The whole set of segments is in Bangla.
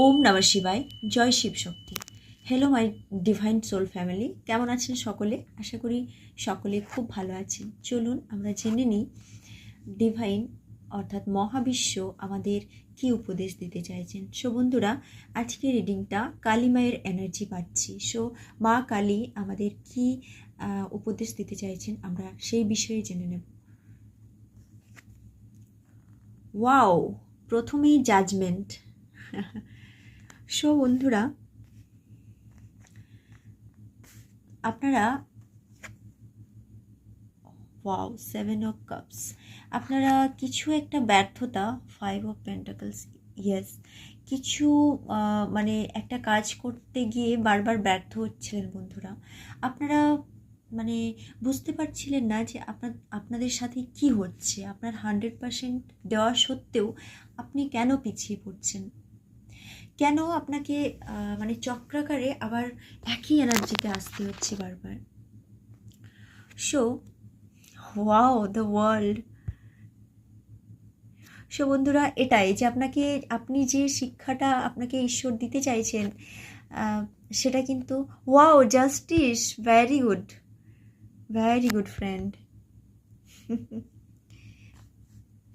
ওম নমঃ শিবায়, জয় Shiv Shakti. Hello my divine soul family কেমন আছেন সকলে? আশা করি সকলে খুব ভালো আছেন। চলুন আমরা জেনে নিই ডিভাইন অর্থাৎ মহাবিশ্ব, আমাদের কি উপদেশ দিতে চাইছেন। সো বন্ধুরা, আজকে রিডিংটা কালী মায়ের এনার্জি পাচ্ছি। সো মা কালী আমাদের কি উপদেশ দিতে চাইছেন আমরা সেই বিষয়ে জেনে নেব। ওয়াও প্রথমেই জাজমেন্ট সো বন্ধুরা, আপনারা ওয়াও সেভেন অফ কাপস আপনারা কিছু একটা ব্যর্থতা ফাইভ অফ পেন্টাকলস ইয়েস কিছু মানে একটা কাজ করতে গিয়ে বারবার ব্যর্থ হচ্ছিলেন বন্ধুরা। আপনারা মানে বুঝতে পারছিলেন না যে আপনার, আপনাদের সাথে কি হচ্ছে। আপনার হান্ড্রেড পার্সেন্ট দেওয়া সত্ত্বেও আপনি কেন পিছিয়ে পড়ছেন? কেন আপনাকে মানে চক্রাকারে আবার একই এনার্জিতে আসতে হচ্ছে বারবার? So, wow, the world. So বন্ধুরা, এটাই যে আপনাকে, আপনি যে শিক্ষাটা আপনাকে ঈশ্বর দিতে চাইছেন সেটা কিন্তু, wow, justice very good. Very good friend.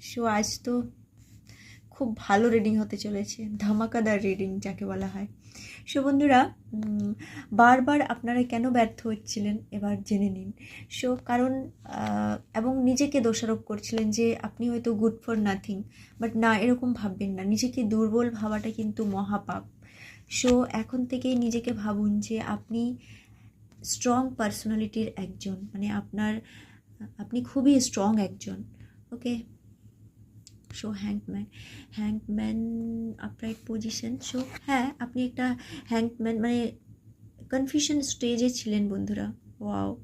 So, আজ তো খুব ভালো রিডিং হতে চলেছে, ধামাকাদার রিডিং যাকে বলা হয়। সো বন্ধুরা বারবার আপনারা কেন ব্যর্থ হচ্ছিলেন এবার জেনে নিন। সো কারণ এবং নিজেকে দোষারোপ করছিলেন যে আপনি হয়তো গুড ফর নাথিং বাট না, এরকম ভাববেন না। নিজেকে দুর্বল ভাবাটা কিন্তু মহাপাপ। সো এখন থেকেই নিজেকে ভাবুন যে আপনি স্ট্রং পার্সোনালিটির একজন মানে আপনার, আপনি খুবই স্ট্রং একজন okay so hangman hangman upright position so হ্যাঁ আপনি একটা হ্যাঙ্কম্যান মানে কনফিউশন স্টেজে ছিলেন বন্ধুরা। ওয়াও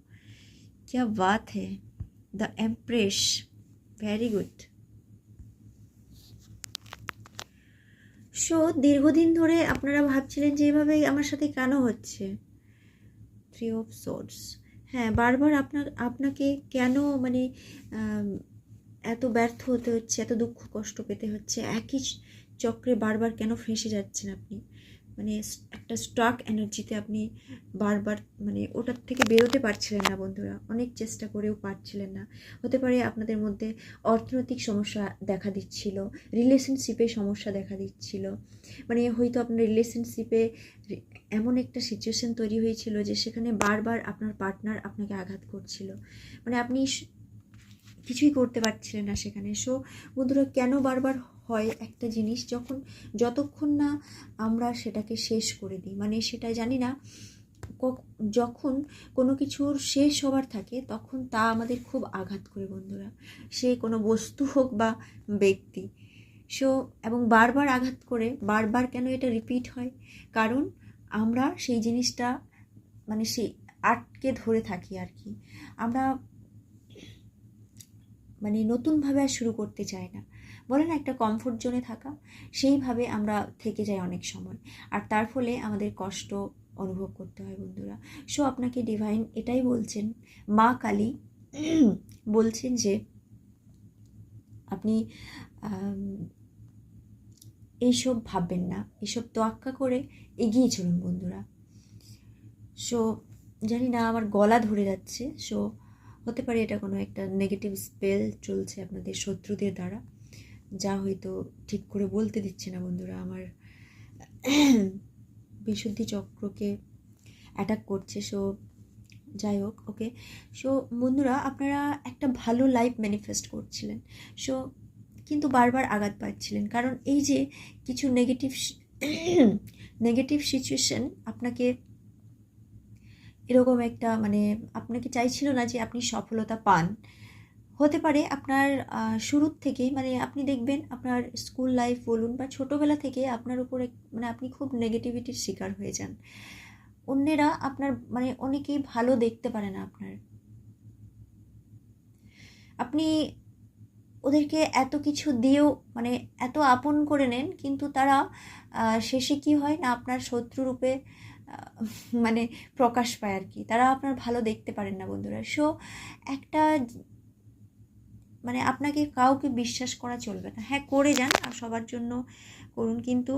क्या বাত হ্যাঁ the empress very good so দীর্ঘদিন ধরে আপনারা ভাবছিলেন যে এভাবে আমার সাথে কেন হচ্ছে? থ্রি অফ সোর্স হ্যাঁ বারবার আপনার, আপনাকে কেন মানে এত ব্যর্থ হতে হচ্ছে, এত দুঃখ কষ্ট পেতে হচ্ছে, একই চক্রে বারবার কেন ফেঁসে যাচ্ছেন আপনি? মানে একটা স্টক এনার্জিতে আপনি বারবার মানে ওটার থেকে বেরোতে পারছিলেন না বন্ধুরা, অনেক চেষ্টা করেও পারছিলেন না। হতে পারে আপনাদের মধ্যে অর্থনৈতিক সমস্যা দেখা দিচ্ছিল রিলেশনশিপে সমস্যা দেখা দিচ্ছিল মানে হয়তো আপনার রিলেশনশিপে এমন একটা সিচুয়েশন তৈরি হয়েছিল যে সেখানে বারবার আপনার পার্টনার আপনাকে আঘাত করছিল। মানে আপনি কিছুই করতে পারছিলেন না সেখানে। সো বন্ধুরা, কেন বারবার হয় একটা জিনিস? যখন, যতক্ষণ না আমরা সেটাকে শেষ করে দিই মানে সেটা জানি না যখন কোনো কিছুর শেষ হবার থাকে, তখন তা আমাদের খুব আঘাত করে বন্ধুরা। সে কোনো বস্তু হোক বা ব্যক্তি। সো এবং বারবার আঘাত করে, বারবার কেন এটা রিপিট হয়? কারণ আমরা সেই জিনিসটা মানে সেই আটকে ধরে থাকি আর কি। আমরা মানে নতুনভাবে আর শুরু করতে চায় না। বলে না, একটা কমফোর্ট জোনে থাকা, সেইভাবে আমরা থেকে যাই অনেক সময়। আর তার ফলে আমাদের কষ্ট অনুভব করতে হয় বন্ধুরা। সো আপনাকে ডিভাইন এটাই বলছেন, মা কালী বলছেন যে, আপনি এইসব ভাববেন না। এইসব তোয়াক্কা করে এগিয়ে চলুন বন্ধুরা। সো জানি না, আমার গলা ধরে যাচ্ছে। সো হতে পারে এটা কোনো একটা নেগেটিভ স্পেল চলছে আপনাদের শত্রুদের দ্বারা, যা হয়তো ঠিক করে বলতে দিচ্ছে না বন্ধুরা। আমার বিশুদ্ধি চক্রকে অ্যাটাক করছে সো যাই হোক ওকে সো বন্ধুরা, আপনারা একটা ভালো লাইফ ম্যানিফেস্ট করছিলেন। সো কিন্তু বারবার আঘাত পাচ্ছিলেন। কারণ এই যে কিছু নেগেটিভ নেগেটিভ সিচুয়েশন আপনাকে এরকম একটা মানে আপনাকে চাইছিল না যে আপনি সফলতা পান। হতে পারে আপনার শুরুর থেকেই মানে আপনি দেখবেন আপনার স্কুল লাইফ বলুন বা ছোটোবেলা থেকে আপনার উপরে মানে আপনি খুব নেগেটিভিটির শিকার হয়ে যান। অন্যেরা আপনার মানে অনেকেই ভালো দেখতে পারে না আপনার। আপনি ওদেরকে এত কিছু দিয়েও মানে এত আপন করে নেন, কিন্তু তারা শেষে কি হয় না আপনার শত্রুরূপে মানে প্রকাশ পায় আর কি। তারা আপনার ভালো দেখতে পারেন না বন্ধুরা। সো একটা মানে আপনাকে কাউকে বিশ্বাস করা চলবে না। হ্যাঁ করে যান, আর সবার জন্য করুন। কিন্তু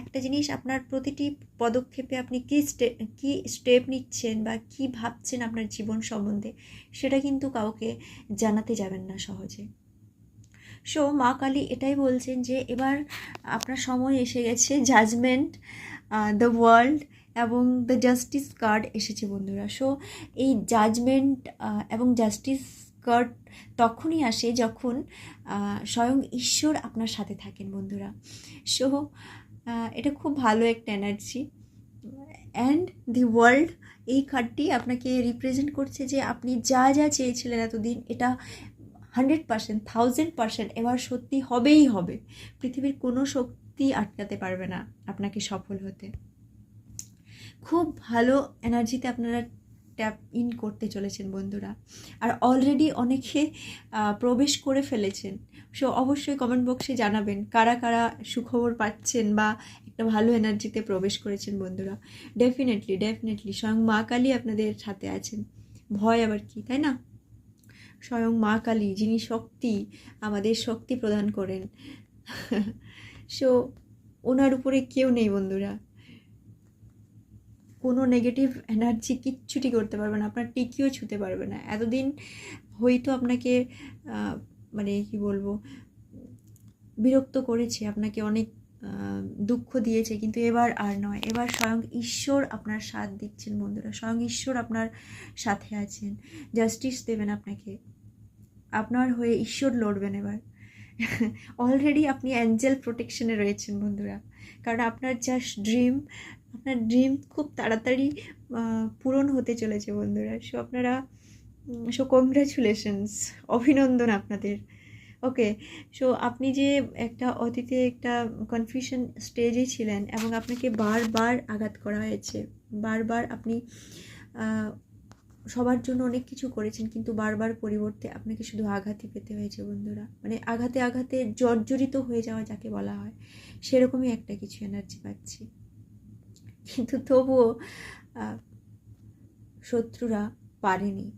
একটা জিনিস, আপনার প্রতিটি পদক্ষেপে আপনি কী স্টে, কী স্টেপ নিচ্ছেন বা কী ভাবছেন আপনার জীবন সম্বন্ধে, সেটা কিন্তু কাউকে জানাতে যাবেন না সহজে। সো মা কালী এটাই বলছেন যে, এবার আপনার সময় এসে গেছে। জাজমেন্ট দ্য ওয়ার্ল্ড এবং দ্য জাস্টিস কার্ড এসেছে বন্ধুরা। সো এই জাজমেন্ট এবং জাস্টিস কার্ড তখনই আসে যখন স্বয়ং ঈশ্বর আপনার সাথে থাকেন বন্ধুরা। সো এটা খুব ভালো একটা এনার্জি অ্যান্ড দি ওয়ার্ল্ড এই কার্ডটি আপনাকে রিপ্রেজেন্ট করছে যে আপনি যা যা চেয়েছিলেন এতদিন, এটা হান্ড্রেড পার্সেন্ট থাউজেন্ড পার্সেন্ট এবার সত্যি হবেই হবে। পৃথিবীর কোনো শক্তি আটকাতে পারবে না আপনাকে সফল হতে। খুব ভালো এনার্জিতে আপনারা ট্যাপ ইন করতে চলেছেন বন্ধুরা। আর অলরেডি অনেকে প্রবেশ করে ফেলেছেন। সো অবশ্যই কমেন্ট বক্সে জানাবেন কারা কারা সুখবর পাচ্ছেন বা একটা ভালো এনার্জিতে প্রবেশ করেছেন বন্ধুরা। ডেফিনেটলি ডেফিনেটলি স্বয়ং মা কালী আপনাদের সাথে আছেন। ভয় আবার কি, তাই না? স্বয়ং মা কালী, যিনি শক্তি, আমাদের শক্তি প্রদান করেন। সো ওনার উপরে কেউ নেই বন্ধুরা। কোনো নেগেটিভ এনার্জি কিচ্ছুটি করতে পারবে না, আপনার টিকিও ছুতে পারবে না। এতদিন হয়তো আপনাকে মানে কি বলব, বিরক্ত করেছে, আপনাকে অনেক দুঃখ দিয়েছে, কিন্তু এবার আর নয়। এবার স্বয়ং ঈশ্বর আপনার সাথ দিচ্ছেন বন্ধুরা, স্বয়ং ঈশ্বর আপনার সাথে আছেন। জাস্টিস দেবেন আপনাকে। আপনার হয়ে ঈশ্বর লড়বেন এবার। অলরেডি আপনি অ্যাঞ্জেল প্রোটেকশনে রয়েছেন বন্ধুরা। কারণ আপনার জাস্ট ড্রিম আপনার ড্রিম খুব তাড়াতাড়ি পূরণ হতে চলেছে বন্ধুরা। সো আপনারা সো কংগ্রাচুলেশনস অভিনন্দন আপনাদের। ওকে সো আপনি যে একটা অতীতে একটা কনফিউশন স্টেজে ছিলেন এবং আপনাকে বারবার আঘাত করা হয়েছে, বারবার আপনি সবার জন্য অনেক কিছু করেছেন, কিন্তু বারবার পরিবর্তে আপনাকে শুধু আঘাতই পেতে হয়েছে বন্ধুরা। মানে আঘাতে আঘাতে জর্জরিত হয়ে যাওয়া যাকে বলা হয়, সেরকমই একটা কিছু এনার্জি পাচ্ছি। কিন্তু তবুও শত্রুরা পারেনি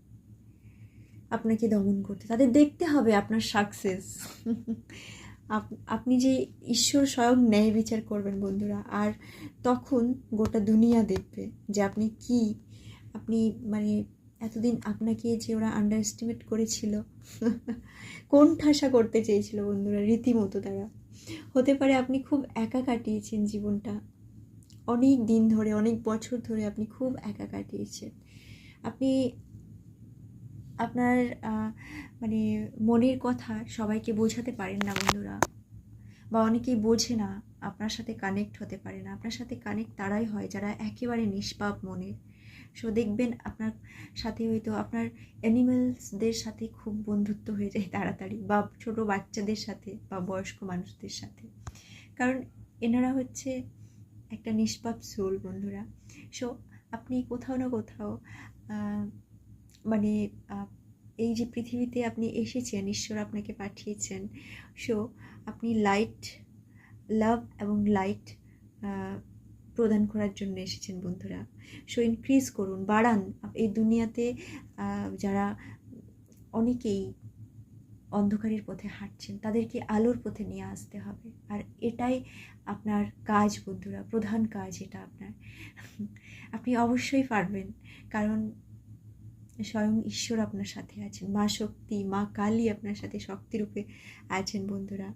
আপনাকে দমন করতে। তাদের দেখতে হবে আপনার সাকসেস আপনি যে ঈশ্বর স্বয়ং ন্যায় বিচার করবেন বন্ধুরা, আর তখন গোটা দুনিয়া দেখবে যে আপনি কি। আপনি মানে এতদিন আপনাকে যে ওরা আন্ডার এস্টিমেট করেছিল, কোন ঠাসা করতে চেয়েছিল বন্ধুরা, রীতিমতো তারা। হতে পারে আপনি খুব একা কাটিয়েছেন জীবনটা। অনেক দিন ধরে, অনেক বছর ধরে আপনি খুব একা কাটিয়েছেন। আপনি আপনার মানে মনের কথা সবাইকে বোঝাতে পারেন না বন্ধুরা। বা অনেকেই বোঝে না, আপনার সাথে কানেক্ট হতে পারে না। আপনার সাথে কানেক্ট তারাই হয় যারা একেবারে নিষ্পাপ মনের। সো দেখবেন আপনার সাথে হয়তো আপনার অ্যানিমেলসদের সাথে খুব বন্ধুত্ব হয়ে যায় তাড়াতাড়ি, বা ছোট বাচ্চাদের সাথে, বা বয়স্ক মানুষদের সাথে। কারণ এনারা হচ্ছে একটা নিষ্পাপ সোল বন্ধুরা। সো আপনি কোথাও না কোথাও মানে এই যে পৃথিবীতে আপনি এসেছেন, ঈশ্বর আপনাকে পাঠিয়েছেন সো আপনি লাইট লাভ এবং লাইট প্রদান করার জন্য এসেছেন, বন্ধুরা। সো ইনক্রিজ করুন, বাড়ান। এই দুনিয়াতে যারা অনেকেই অন্ধকারের পথে হাঁটছেন। তাদেরকে আলোর পথে নিয়ে আসতে হবে। আর এটাই আপনার কাজ বন্ধুরা, প্রধান কাজ এটা আপনার। আপনি অবশ্যই পারবেন, কারণ স্বয়ং ঈশ্বর আপনার সাথে আছেন। মা শক্তি, মা কালী আপনার সাথে শক্তিরূপে আছেন বন্ধুরা।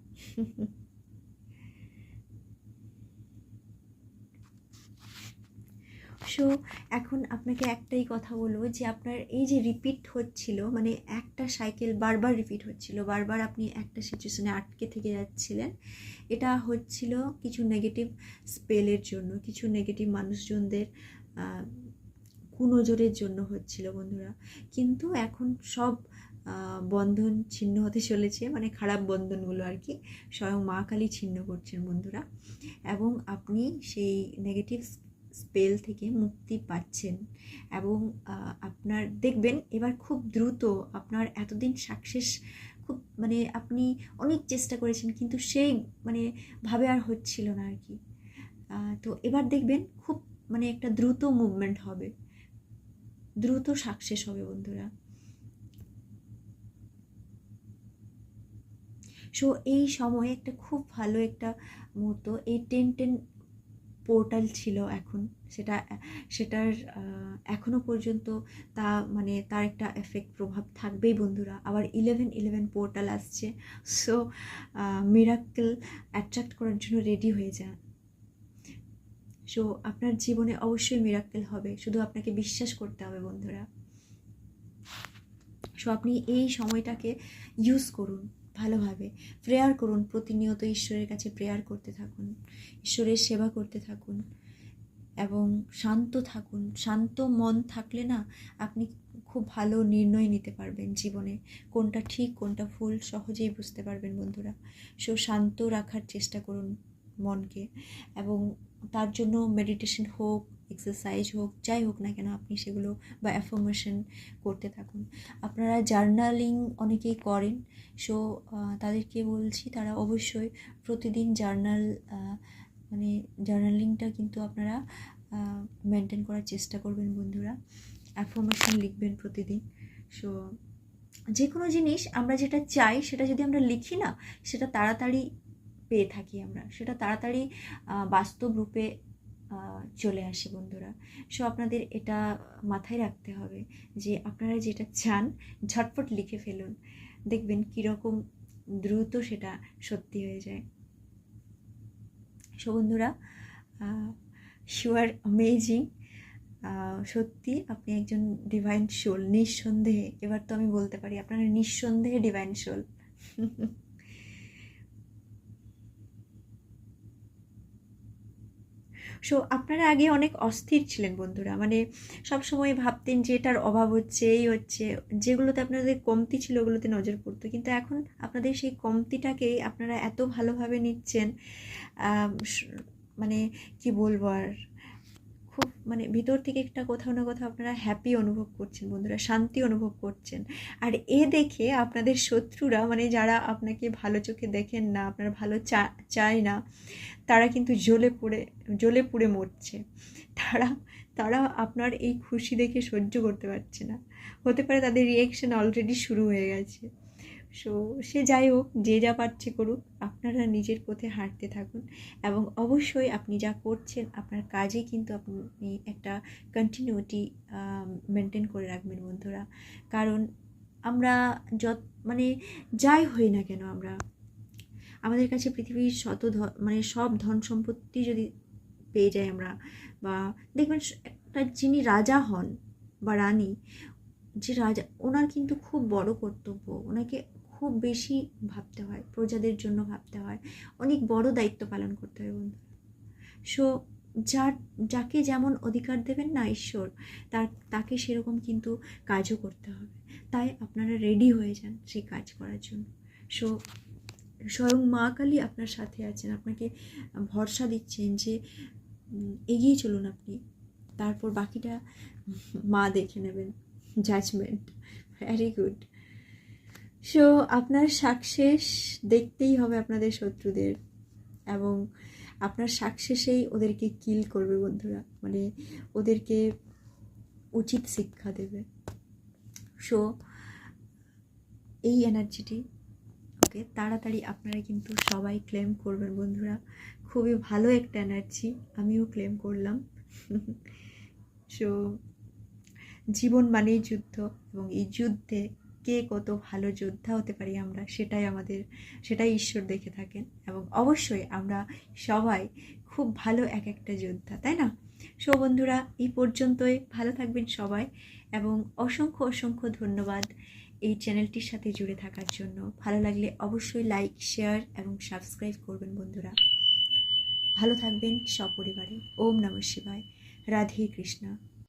সো এখন আপনাকে একটাই কথা বলব যে আপনার এই যে রিপিট হচ্ছিল মানে একটা সাইকেল বারবার রিপিট হচ্ছিল, বারবার আপনি একটা সিচুয়েশনে আটকে থেকে যাচ্ছিলেন, এটা হচ্ছিল কিছু নেগেটিভ স্পেলের জন্য, কিছু নেগেটিভ মানুষজনদের কুনজরের জন্য হচ্ছিল বন্ধুরা। কিন্তু এখন সব বন্ধন ছিন্ন হতে চলেছে মানে খারাপ বন্ধনগুলো আর কি, স্বয়ং মা কালী ছিন্ন করছেন বন্ধুরা। এবং আপনি সেই নেগেটিভ স্পেল থেকে মুক্তি পাচ্ছেন এবং আপনার দেখবেন এবার খুব দ্রুত আপনার এতদিন সাকসেস খুব মানে আপনি অনেক চেষ্টা করেছেন কিন্তু সেই মানে ভাবে আর হচ্ছিল না আর কি। তো এবার দেখবেন খুব মানে একটা দ্রুত মুভমেন্ট হবে। দ্রুত সাকসেস হবে বন্ধুরা। সো এই সময়ে একটা খুব ভালো একটা মুহূর্ত, এই টেন টেন পোর্টাল ছিল এখন। সেটা, সেটার এখনও পর্যন্ত তা মানে তার একটা এফেক্ট প্রভাব থাকবেই বন্ধুরা। আবার ইলেভেন ইলেভেন পোর্টাল আসছে। সো মিরাক্কেল অ্যাট্রাক্ট করার জন্য রেডি হয়ে যান সো আপনার জীবনে অবশ্যই মিরাক্কেল হবে। শুধু আপনাকে বিশ্বাস করতে হবে বন্ধুরা। সো আপনি এই সময়টাকে ইউজ করুন। ভালোভাবে প্রেয়ার করুন, প্রতিনিয়ত ঈশ্বরের কাছে প্রেয়ার করতে থাকুন, ঈশ্বরের সেবা করতে থাকুন এবং শান্ত থাকুন। শান্ত মন থাকলে না আপনি খুব ভালো নির্ণয় নিতে পারবেন জীবনে, কোনটা ঠিক, কোনটা ভুল সহজেই বুঝতে পারবেন বন্ধুরা। সো শান্ত রাখার চেষ্টা করুন মনকে এবং তার জন্য মেডিটেশন হোক এক্সারসাইজ হোক, যাই হোক না কেন আপনি সেগুলো বা অ্যাফরমেশন করতে থাকুন। আপনারা জার্নালিং অনেকেই করেন সো তাদেরকে বলছি তারা অবশ্যই প্রতিদিন জার্নাল মানে জার্নালিংটা কিন্তু আপনারা মেনটেন করার চেষ্টা করবেন বন্ধুরা। অ্যাফরমেশন লিখবেন প্রতিদিন সো যে কোনো জিনিস আমরা যেটা চাই সেটা যদি আমরা লিখি না, সেটা তাড়াতাড়ি পেয়ে থাকি আমরা, সেটা তাড়াতাড়ি বাস্তব রূপে চলে আসে বন্ধুরা। সো আপনাদের এটা মাথায় রাখতে হবে যে আপনারা যেটা চান, ঝটপট লিখে ফেলুন। দেখবেন কীরকম দ্রুত সেটা সত্যি হয়ে যায়। সো বন্ধুরা আর অ্যামেজিং সত্যি আপনি একজন ডিভাইন সোল নিঃসন্দেহে। এবার তো আমি বলতে পারি আপনারা নিঃসন্দেহে ডিভাইন সোল সো আপনারা আগে অনেক অস্থির ছিলেন বন্ধুরা। মানে সব সময় ভাবতেন যে এটার অভাব হচ্ছে, এই হচ্ছে, যেগুলোতে আপনাদের কমতি ছিল ওগুলোতে নজর পড়তো। কিন্তু এখন আপনাদের সেই কমতিটাকেই আপনারা এত ভালোভাবে নিচ্ছেন মানে কি বলব আর? মানে ভিতর থেকে একটা কোথাও না কোথাও আপনারা হ্যাপি অনুভব করছেন, বন্ধুরা শান্তি অনুভব করছেন। আর এ দেখে আপনাদের শত্রুরা মানে যারা আপনাকে ভালো চোখে দেখেন না, আপনারা ভালো চা, চায় না, তারা কিন্তু জ্বলে পড়ে, জ্বলে পুড়ে মরছে। তারা তারা আপনার এই খুশি দেখে সহ্য করতে পারছে না। হতে পারে তাদের রিয়েকশন অলরেডি শুরু হয়ে গেছে। সো সে যাই হোক, যে যা পারছে করুক, আপনারা নিজের পথে হাঁটতে থাকুন এবং অবশ্যই আপনি যা করছেন, আপনার কাজে কিন্তু আপনি একটা কন্টিনিউটি মেনটেন করে রাখবেন বন্ধুরা। কারণ আমরা যত মানে যাই হই না কেন আমরা, আমাদের কাছে পৃথিবীর শত মানে সব ধন সম্পত্তি যদি পেয়ে যাই আমরা, বা দেখবেন একটা যিনি রাজা হন বা রানী, যে রাজা, ওনার কিন্তু খুব বড় কর্তব্য। ওনাকে খুব বেশি ভাবতে হয়, প্রজাদের জন্য ভাবতে হয়। অনেক বড় দায়িত্ব পালন করতে হয় বন্ধু। সো যার, যাকে যেমন অধিকার দেবেন না ঈশ্বর, তার, তাকে সেরকম কিন্তু কাজও করতে হবে। তাই আপনারা রেডি হয়ে যান সেই কাজ করার জন্য। সো স্বয়ং মা কালী আপনার সাথে আছেন, আপনাকে ভরসা দিচ্ছেন যে এগিয়ে চলুন আপনি। তারপর বাকিটা মা দেখে নেবেন। জাজমেন্ট ভ্যারি গুড সো আপনার সাকসেস দেখতেই হবে আপনাদের শত্রুদের এবং আপনার সাকসেসেই ওদেরকে কিল করবে বন্ধুরা। মানে ওদেরকে উচিত শিক্ষা দেবে। সো এই এনার্জিটি ওকে তাড়াতাড়ি আপনারা কিন্তু সবাই ক্লেম করবেন বন্ধুরা। খুবই ভালো একটা এনার্জি আমিও ক্লেম করলাম। সো জীবন মানেই যুদ্ধ এবং এই যুদ্ধে কে কত ভালো যোদ্ধা হতে পারি আমরা, সেটাই আমাদের, সেটাই ঈশ্বর দেখে থাকেন। এবং অবশ্যই আমরা সবাই খুব ভালো এক একটা যোদ্ধা, তাই না? সো বন্ধুরা, এই পর্যন্তই। ভালো থাকবেন সবাই এবং অসংখ্য অসংখ্য ধন্যবাদ এই চ্যানেলটির সাথে জুড়ে থাকার জন্য। ভালো লাগলে অবশ্যই লাইক, শেয়ার এবং সাবস্ক্রাইব করবেন বন্ধুরা। ভালো থাকবেন সপরিবারে। ওম নম শিবায়। রাধে কৃষ্ণা।